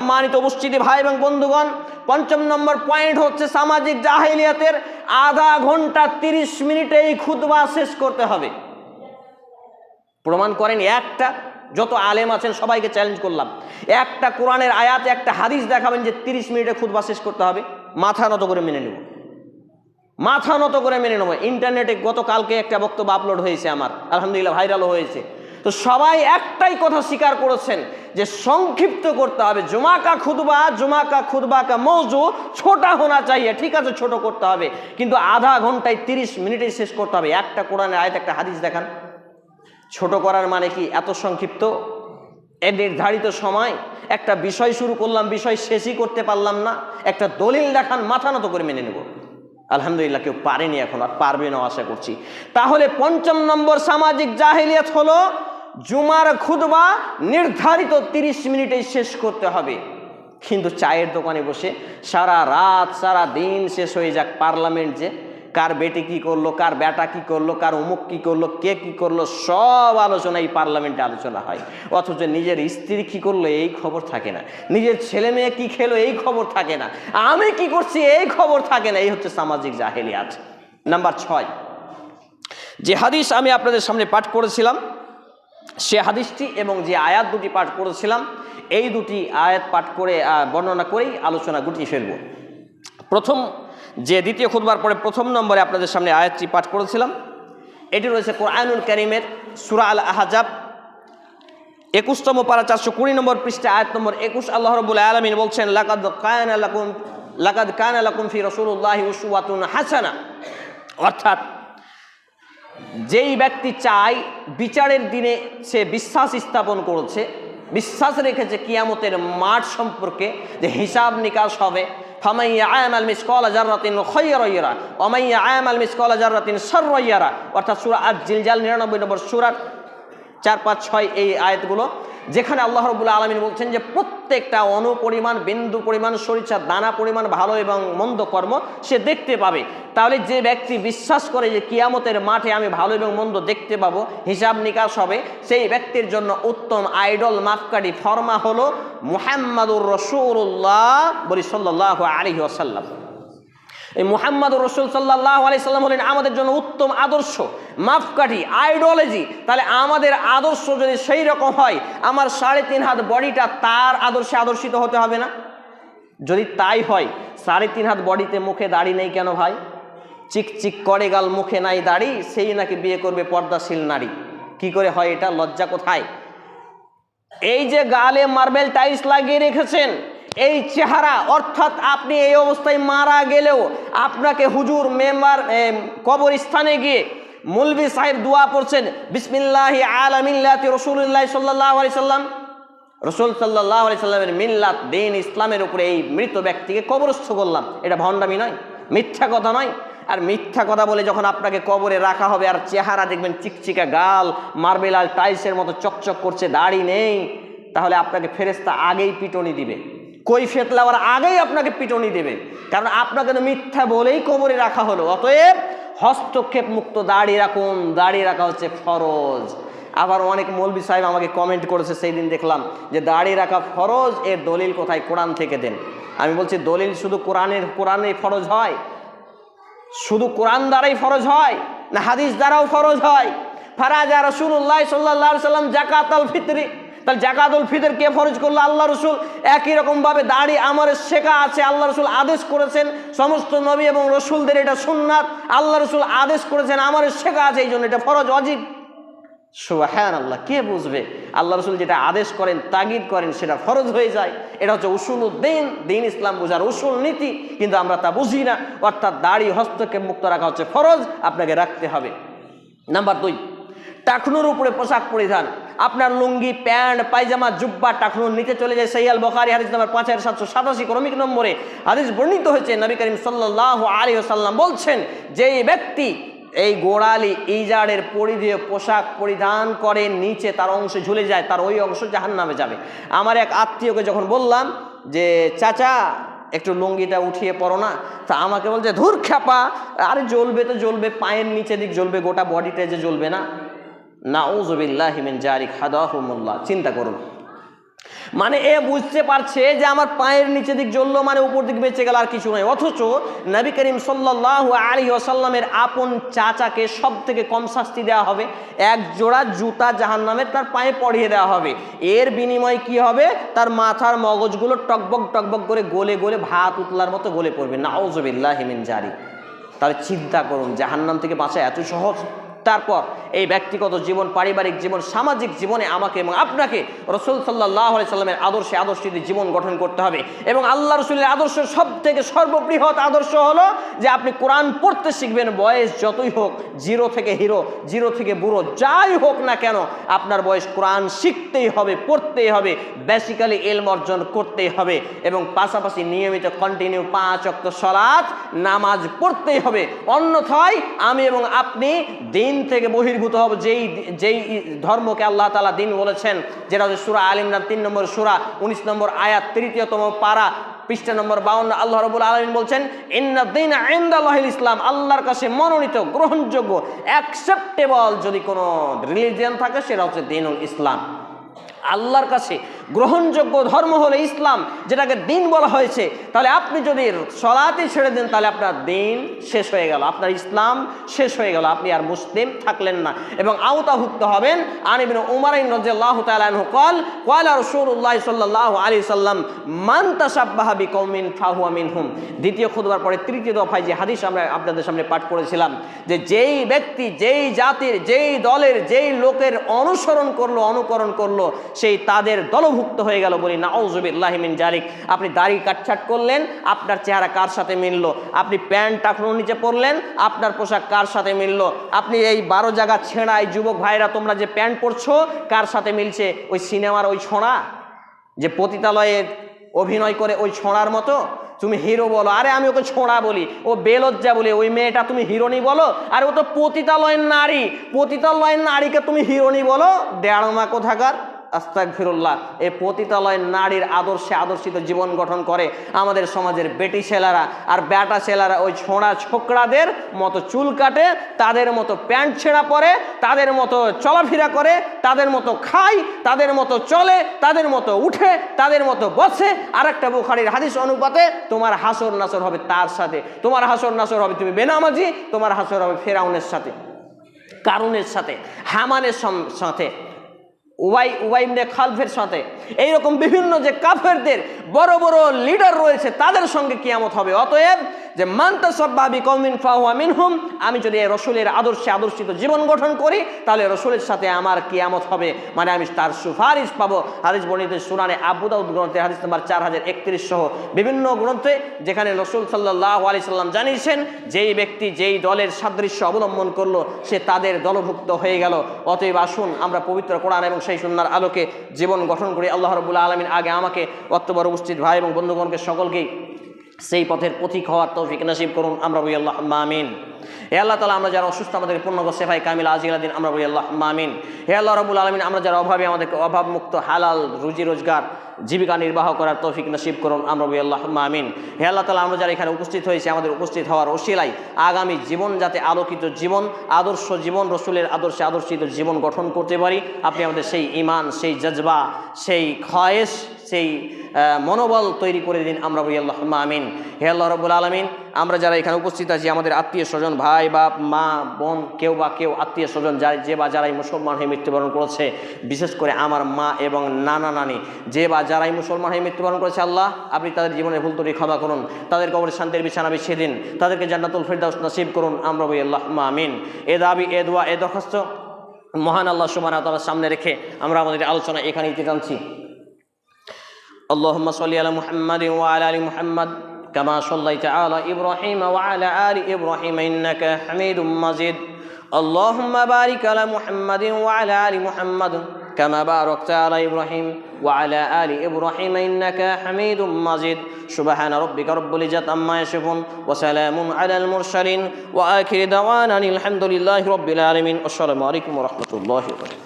সম্মানিত উপস্থিতি ভাই এবং বন্ধুগণ, পঞ্চম নম্বর পয়েন্ট হচ্ছে সামাজিক জাহিলিয়াতের আধা ঘণ্টা তিরিশ মিনিটে এই খুতবা শেষ করতে হবে। প্রমাণ করেন, একটা, যত আলেম আছেন সবাইকে চ্যালেঞ্জ করলাম। একটা কোরআনের আয়াতে, একটা হাদিস দেখাবেন যে তিরিশ মিনিটে খুতবা শেষ করতে হবে। মাথা নত করে মেনে নেব। মাথা নত করে মেনে নেব। ইন্টারনেটে গতকালকে একটা বক্তব্য আপলোড হয়েছে আমার। আলহামদুলিল্লাহ ভাইরালও হয়েছে। তো সবাই একটাই কথা স্বীকার করেছেন যে সংক্ষিপ্ত করতে হবে। জুমা কা খুদবা জুমা কা খুদবা কা মৌজু, ছোটা হোনা চাইয়ে, ঠিক আছে, ছোট করতে হবে। কিন্তু আধা ঘন্টায় তিরিশ মিনিটে শেষ করতে হবে। একটা কোরআনের আয়াত একটা হাদিস দেখান। ছোট করার মানে কি? এত সংক্ষিপ্ত? এ নির্ধারিত সময়? একটা বিষয় শুরু করলাম, বিষয় শেষই করতে পারলাম না। একটা দলিল দেখান, মাথা নত করে মেনে নেব। আলহামদুলিল্লাহ, কেউ পারেনি এখন, আর পারবে না আশা করছি। তাহলে পঞ্চম নম্বর সামাজিক জাহিলিয়াত হলো জুমার খুদবা নির্ধারিত তিরিশ মিনিটেই শেষ করতে হবে। কিন্তু চায়ের দোকানে বসে সারা রাত, সারা দিন শেষ হয়ে যাক পার্লামেন্ট যে। কার বেটি কি করল, কার বেটা কি করল, কার অমুক কি করল, কে কি করল, সব আলোচনা এই পার্লামেন্টে আলোচনা হয়। অথচ নিজের স্ত্রী কি করল, এই খবর থাকে না। নিজের ছেলে মেয়ে কি খেলো, এই খবর থাকে না। আমি কি করছি, এই খবর থাকে না। এই হচ্ছে সামাজিক জাহেলিয়াত। নাম্বার ছয়। যে হাদিস আমি আপনাদের সামনে পাঠ করেছিলাম সে হাদিসটি এবং যে আয়াত দুটি পাঠ করেছিলাম, এই দুটি আয়াত পাঠ করে বর্ণনা করেই আলোচনা গুটিয়ে ফেলব। প্রথম, যে দ্বিতীয় খুদবার পরে প্রথম নম্বরে আপনাদের সামনে আয়াতটি পাঠ করেছিলাম, এটি রয়েছে কোরআনুল করিমের সুরা আল আহাজাব একুশতম পারা চারশো কুড়ি নম্বর পৃষ্ঠে, আয়াত নম্বর একুশ, আল্লাহ রবুল আলমিন বলছেন, লাকাদ কায়ন লাকাদ কায়ন রসুল্লাহ হাসানা। অর্থাৎ যেই ব্যক্তি চায়, বিচারের দিনে সে বিশ্বাস স্থাপন করেছে, বিশ্বাস রেখেছে কিয়ামতের মাঠ সম্পর্কে যে হিসাব নিকাশ হবে। অর্থাৎ সুরা আজ জিলজাল নিরানব্বই নম্বর সুরার চার, পাঁচ, ছয় এই আয়াতগুলো, যেখানে আল্লাহ রবুল্লা আলমিন বলছেন যে প্রত্যেকটা অনুপরিমাণ বিন্দু পরিমাণ, সরিষা, দানা পরিমাণ, ভালো এবং মন্দ কর্ম সে দেখতে পাবে। তাহলে যে ব্যক্তি বিশ্বাস করে যে কিয়ামতের মাঠে আমি ভালো এবং মন্দ দেখতে পাবো, হিসাব নিকাশ হবে, সেই ব্যক্তির জন্য উত্তম আইডল মাপকাঠি ফর্মা হলো মুহাম্মাদুর রসুল্লাহ বলি সাল্লাহ আলী আসাল্লাম এই মুহাম্মদ রসুল সাল্লাহ আলাইসাল্লাম হলেন আমাদের জন্য উত্তম আদর্শ, মাপকাঠি, আইডিওলজি। তাহলে আমাদের আদর্শ যদি সেই রকম হয়, আমার সাড়ে তিন হাত বডিটা তার আদর্শে আদর্শিত হতে হবে না? যদি তাই হয়, সাড়ে তিন হাত বডিতে মুখে দাড়ি নেই কেন ভাই? চিক চিক করে গাল মুখে নাই দাড়ি, সেই নাকি বিয়ে করবে পর্দাশীল নারী। কি করে হয় এটা? লজ্জা কোথায়? এই যে গালে মার্বেল টাইলস লাগিয়ে রেখেছেন এই চেহারা, অর্থাৎ আপনি এই অবস্থায় মারা গেলেও আপনাকে হুজুর, মেম্বার কবরস্থানে গিয়ে মুলবি সাহেব দোয়া পড়ছেন বিসমিল্লাহি আলামিল্লাতি রসুল্লাহ সাল্লাহ আলি সাল্লাম। রসুল সাল্লাহ আলি সাল্লামের মিল্লাত, দিন ইসলামের উপরে এই মৃত ব্যক্তিকে কবরস্থ করলাম। এটা ভণ্ডামি নয়, মিথ্যা কথা নয়। আর মিথ্যা কথা বলে যখন আপনাকে কবরে রাখা হবে, আর চেহারা দেখবেন চিকচিকা গাল, মার্বেল আর টাইলসের মতো চকচক করছে, দাড়ি নেই, তাহলে আপনাকে ফেরেস্তা আগেই পিটনি দিবে। কই ফেতলাওয়ার আগেই আপনাকে পিটনি দেবে। কারণ আপনাকে তো মিথ্যা বলেই কবরে রাখা হলো। অতএব হস্তক্ষেপ মুক্ত দাড়ি রাখুন। দাড়ি রাখা হচ্ছে ফরজ। আবার অনেক মৌলবি সাহেব আমাকে কমেন্ট করেছে সেই দিন দেখলাম যে দাড়ি রাখা ফরজ, এর দলিল কোথায়? কোরআন থেকে দেন। আমি বলছি, দলিল শুধু কোরআনের, কোরআনে ফরজ হয়? শুধু কোরআন দ্বারাই ফরজ হয়? না হাদিস দ্বারাও ফরজ হয়? ফারাজা রসুল্লাহ সাল্লাহ সাল্লাম জাকাতাল ফিতরি তাহলে জাকাতুল ফিতর কে ফরজ করল? আল্লাহ রসুল একই রকমভাবে দাড়ি আমার শেখা আছে, আল্লাহ রসুল আদেশ করেছেন, সমস্ত নবী এবং রসুলদের এটা সুন্নাত, আল্লাহ রসুল আদেশ করেছেন, আমার শেখা আছে এই জন্য এটা ফরজ অজিব। সুবাহান আল্লাহ কে বুঝবে? আল্লাহ রসুল যেটা আদেশ করেন, তাগিদ করেন, সেটা ফরজ হয়ে যায়। এটা হচ্ছে উসুল উদ্দিন, দিন ইসলাম বোঝার উসুল নীতি, কিন্তু আমরা তা বুঝি না। অর্থাৎ দাড়ি হস্তক্ষেপ মুক্ত রাখা হচ্ছে ফরজ, আপনাকে রাখতে হবে। নাম্বার দুই, টাকনুর উপরে পোশাক পরিধান। আপনার লুঙ্গি, প্যান্ট, পায়জামা, জুব্বা টাকনুর নিচে চলে যায় সৈয়াল বখারি, হাদিস নাম্বার পাঁচ হাজার সাতশো সাতাশি, ক্রমিক নম্বরে হাদিস বর্ণিত হয়েছে, নবী করিম সাল্লাহ আলী সাল্লাম বলছেন যে ব্যক্তি এই গোড়ালি ইজারের পরিধেয় পোশাক পরিধান করে, নিচে তার অংশ ঝুলে যায়, তার ওই অংশ জাহান নামে যাবে। আমার এক আত্মীয়কে যখন বললাম যে, চাচা, একটু লুঙ্গিটা উঠিয়ে পড়ো না। তা আমাকে বলছে, ধুর খ্যাপা, আরে জ্বলবে তো জ্বলবে, পায়ের নিচে দিক জ্বলবে, গোটা বডিটা যে জ্বলবে না? নাউজবিল্লাহিমিন চিন্তা করুন। মানে এ বুঝতে পারছে যে আমার পায়ের নিচে দিক জ্বললো মানে উপর দিক বেঁচে গেল আর কিছু নয় অথচ নবী করিম সাল্লাহ আলী আসাল্লামের আপন চাচাকে সব থেকে কম শাস্তি দেওয়া হবে। এক জোড়া জুতা জাহান নামের তার পায়ে পড়িয়ে দেওয়া হবে। এর বিনিময়ে কি হবে? তার মাথার মগজগুলো টকবক টকবক করে গলে গলে ভাত উতলার মতো গলে পড়বে। নাউজবিল্লাহ হিমিন জারি তাহলে চিন্তা করুন, জাহান্নাম থেকে বাঁচা এত সহজ? তারপর এই ব্যক্তিগত জীবন, পারিবারিক জীবন, সামাজিক জীবনে আমাকে এবং আপনাকে রসুল সাল্লাহ সাল্লামের আদর্শে আদর্শিত জীবন গঠন করতে হবে। এবং আল্লাহ রসুলের আদর্শ সব থেকে সর্ববৃহৎ আদর্শ হলো যে আপনি কোরআন পড়তে শিখবেন, বয়স যতই হোক, জিরো থেকে হিরো, জিরো থেকে বুড়ো, যাই হোক না কেন, আপনার বয়স কোরআন শিখতেই হবে, পড়তেই হবে বেসিক্যালি এলম অর্জন করতেই হবে এবং পাশাপাশি নিয়মিত কন্টিনিউ পাঁচ অক্ত সলাৎ নামাজ পড়তেই হবে। অন্যথায় আমি এবং আপনি দিন থেকে বহির্ভূত হব যেই যেই ধর্মকে আল্লাহ তালা দিন বলেছেন, যেটা হচ্ছে সুরা আল ইমরান তিন নম্বর সুরা, উনিশ নম্বর আয়াত, তৃতীয়তম পারা, পৃষ্ঠা নম্বর বাউন্ন, আল্লাহ রবুল আলমিন বলছেন ইন্দিন আইন্দাল্লাহিল ইসলাম আল্লাহর কাছে মনোনীত, গ্রহণযোগ্য অ্যাকসেপ্টেবল যদি কোনো রিলিজিয়ান থাকে, সেটা হচ্ছে দিনুল ইসলাম। আল্লাহর কাছে গ্রহণযোগ্য ধর্ম হলো ইসলাম, যেটাকে দিন বলা হয়েছে। তাহলে আপনি যদি সলাতে ছেড়ে দেন, তাহলে আপনার দিন শেষ হয়ে গেল, আপনার ইসলাম শেষ হয়ে গেল, আপনি আর মুসলিম থাকলেন না। এবং আওতাভুক্ত হবেন আনিবিন উমার রাজিয়াল্লাহু তাআলা কল কয়লা রসুল্লাহ সাল্লাহ আলি সাল্লাম, মান কৌমিন ফাহুয়ামিন হুম দ্বিতীয় খুদবার পরে তৃতীয় দফায় যে হাদিস আমরা আপনাদের সামনে পাঠ করেছিলাম, যে যেই ব্যক্তি, যেই জাতির, যেই দলের, যেই লোকের অনুসরণ করল, অনুকরণ করল, সেই তাদের দল দলভুক্ত হয়ে গেল বলি নাউজুবিল্লাহিমিন জালিক আপনি দাড়ি কাটছাট করলেন, আপনার চেহারা কার সাথে মিললো? আপনি প্যান্ট টাকনো নিচে পরলেন, আপনার পোশাক কার সাথে মিললো? আপনি এই বারো জায়গা ছেঁড়াই যুবক ভাইরা, তোমরা যে প্যান্ট পরছো, কার সাথে মিলছে? ওই সিনেমার ওই ছোঁড়া, যে পতিতালয়ে অভিনয় করে ওই ছোঁড়ার মতো? তুমি হিরো বলো, আরে আমি ওকে ছোঁড়া বলি, ও বেলজ্জা বলি, ওই মেয়েটা তুমি হিরোনি বলো? আর ও তো পতিতালয়ের নারী, পতিতালয়ের নারীকে তুমি হিরোনি বলো? দেড়মা কোথাকার? আস্তাক ফিরুল্লাহ এই পতিতালয় নারীর আদর্শে আদর্শিত জীবন গঠন করে। আমাদের সমাজের বেটি ছেলেরা আর ব্যাটা ছেলেরা ওই ছোঁড়া ছোকরাদের মতো চুল কাটে, তাদের মতো প্যান্ট ছেঁড়া পরে, তাদের মতো চলাফেরা করে, তাদের মতো খায়, তাদের মতো চলে, তাদের মতো উঠে, তাদের মতো বসে। আর একটা বুখারির হাদিস অনুপাতে তোমার হাসর নাসর হবে তার সাথে। তোমার হাসর নাসর হবে তুমি বেনামাজি, তোমার হাসর হবে ফেরাউনের সাথে, কারুনের সাথে, হামানের সাথে। উবাই উবাইমনে খালফের সাথে। এইরকম বিভিন্ন যে কাফেরদের বড় বড় লিডার রয়েছে, তাদের সঙ্গে কিয়ামত হবে। অতএব যে মান্তা সব্বাবি কমিন ফাহুয়া মিনহুম, আমি যদি এই রসুলের আদর্শে আদর্শিত জীবন গঠন করি, তাহলে রসুলের সাথে আমার কিয়ামত হবে। মানে আমি তার সুপারিশ পাবো। হাদিস বর্ণিত সুনানে আবুদাউদ গ্রন্থে, হাদিস নাম্বার চার হাজার একত্রিশ সহ বিভিন্ন গ্রন্থে, যেখানে রসুল সাল্লাহ আলি সাল্লাম জানিয়েছেন, যেই ব্যক্তি যেই দলের সাদৃশ্য অবলম্বন করল, সে তাদের দলভুক্ত হয়ে গেল। অতএব আসুন আমরা পবিত্র কোরআন এবং সুন্নার আলোকে জীবন গঠন করে আল্লাহ রবুল্লা আলমিন আগে আমাকে অত্যবর উপস্থিত ভাই এবং বন্ধুগণকে সকলকেই সেই পথের পথিক হওয়ার তৌফিক নসিব করুন, আমরা বলি আল্লাহ মামিন হে আল্লাহ তালা আমরা যারা অসুস্থ, আমাদের পূর্ণ সেফাই কামিল আজিলা দিন, আমরা বলি আল্লাহ মামিন হে আল্লাহ রবুল আলমিন, আমরা যারা অভাবে, আমাদেরকে অভাবমুক্ত, হালাল, রুজি রোজগার, জীবিকা নির্বাহ করার তৌফিক নসিব করুন, আমরা বলি আল্লাহ মামিন হে আল্লাহ তালা আমরা যারা এখানে উপস্থিত হয়েছি, আমাদের উপস্থিত হওয়ার ওসিলাই আগামী জীবন যাতে আলোকিত জীবন, আদর্শ জীবন, রসুলের আদর্শে আদর্শিত জীবন গঠন করতে পারি, আপনি আমাদের সেই ইমান সেই জজবা, সেই খয়েশ সেই মনোবল তৈরি করে দিন আমরা বলি আল্লাহ আমিন। হে আল্লাহ রবুল আলমিন, আমরা যারা এখানে উপস্থিত আছি, আমাদের আত্মীয় স্বজন, ভাই, বাপ, মা, বোন, কেউ বা কেউ আত্মীয় স্বজন যা যে বা যারাই মুসলমান হয়ে মৃত্যুবরণ করেছে, বিশেষ করে আমার মা এবং নানা নানি, যে বা যারাই মুসলমান হয়ে মৃত্যুবরণ করেছে, আল্লাহ, আপনি তাদের জীবনের ভুল ত্রুটি ক্ষমা করুন, তাদের কবরের শান্তির বিছানা বিছিয়ে দিন, তাদেরকে জান্নাতুল ফেরদাউস নসিব করুন, আমরা বলি আল্লাহ আমিন। এ দাবি, এ দোয়া, এ দরখাস্ত মহান আল্লাহ সুমান তালার সামনে রেখে আমরা আমাদের আলোচনা এখানে দিতে টানছি। اللهم صل على محمد وعلى آل محمد كما صليت على إبراهيم وعلى آل إبراهيم إنك حميد مجيد. اللهم بارك على محمد وعلى آل محمد كما باركت على إبراهيم وعلى آل إبراهيم إنك حميد مجيد. سبحان ربك رب العزة عما يصفون وسلام على المرسلين وآخر دعوانا الحمد لله رب العالمين. والسلام عليكم ورحمة الله وبركاته.